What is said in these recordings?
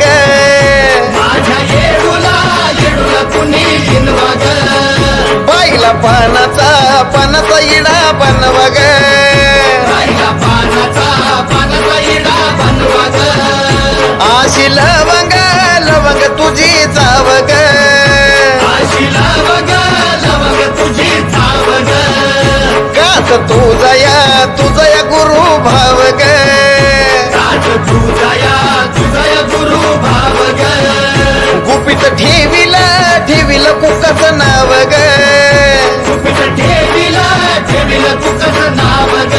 ग माझ्या येडूला येडूला कुणी हिनवा ग बाईला पानाचा पानाचा इडा बाईला पानाचा पानाचा आशी लवंग लवंग तुझी जाव ग अशी लवंग लवंग तुझी चाव ग काच तुझा या तुझा या गुरु भाव ग राज गुपित ठेविला ठेविला कुकाच नाव ग. कुपित ठेविला ठेविला तुझं नाव ग.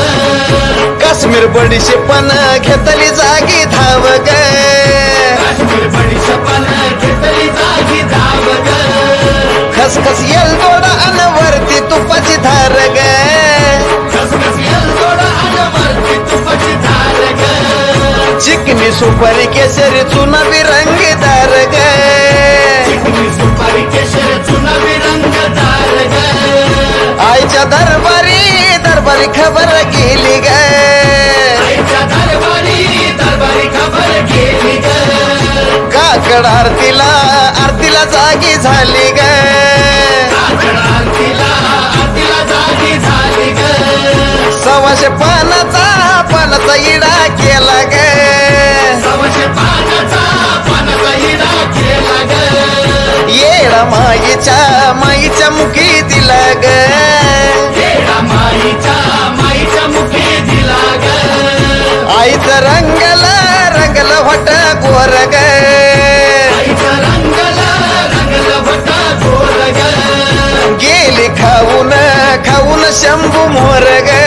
काश्मीर बडीशे पण घेतली जागी धाव ग. काश्मीर बडी शपन घेतली जागी धाव ग. खसखस येल दोडा तुपाची धार ग. यल अनवरती तुपाची धार ग. चिकनी सुपारी केसरी चुना रंगदार ग. दरबारी खबर गेली ग. काकड आरतीला आरतीला जागी झाली ग. पानाचा पानाचा इडा सवशे पानाचा पानाचा हिरा केला ग. येडा माईच्या माईच्या मुखी दिला ग. रंगला रंगल होट गोर ग गेली खाऊन खाऊन शंभू मोर ग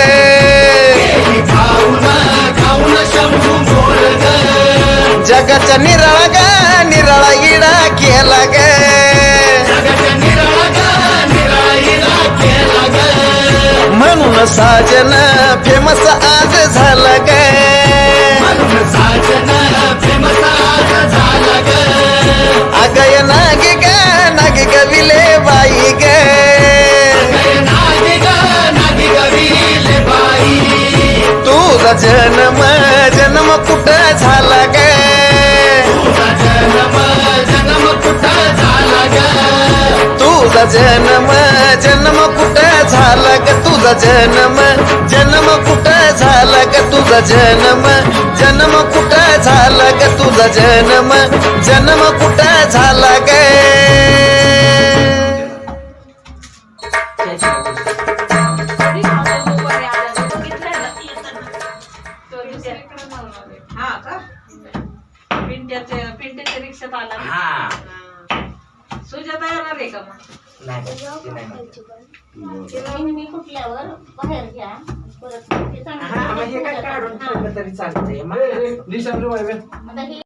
जगाच्या निराळा ग निराळा इडा केला ग म्हणून साजन फेमस आज झाला ग साजन फेमस झाला ग अगय नागी ग नागी ग बाई ग. ग बाई तुझा जन्म जन्म कुठं झाला ग? तुझा जन्म जन्म कुठं झाला ग तुझा जन्म जन्म झाला तुझा जन्म जन्म कुठं झाला ग तुझा जन्म? जन्म कुठं झाला ग तुझा जन्म? जन्म कुठं झाला ग? हा का? पिंट्याच्या पिंट्याच्या रिक्षात आला? हा. सुजाता येणार आहे का मग? मी कुठल्यावर? बाहेर घ्या. परत ते चांगलं- हा मग हे काय काढून ठेवलं तरी चालतंय. आता हे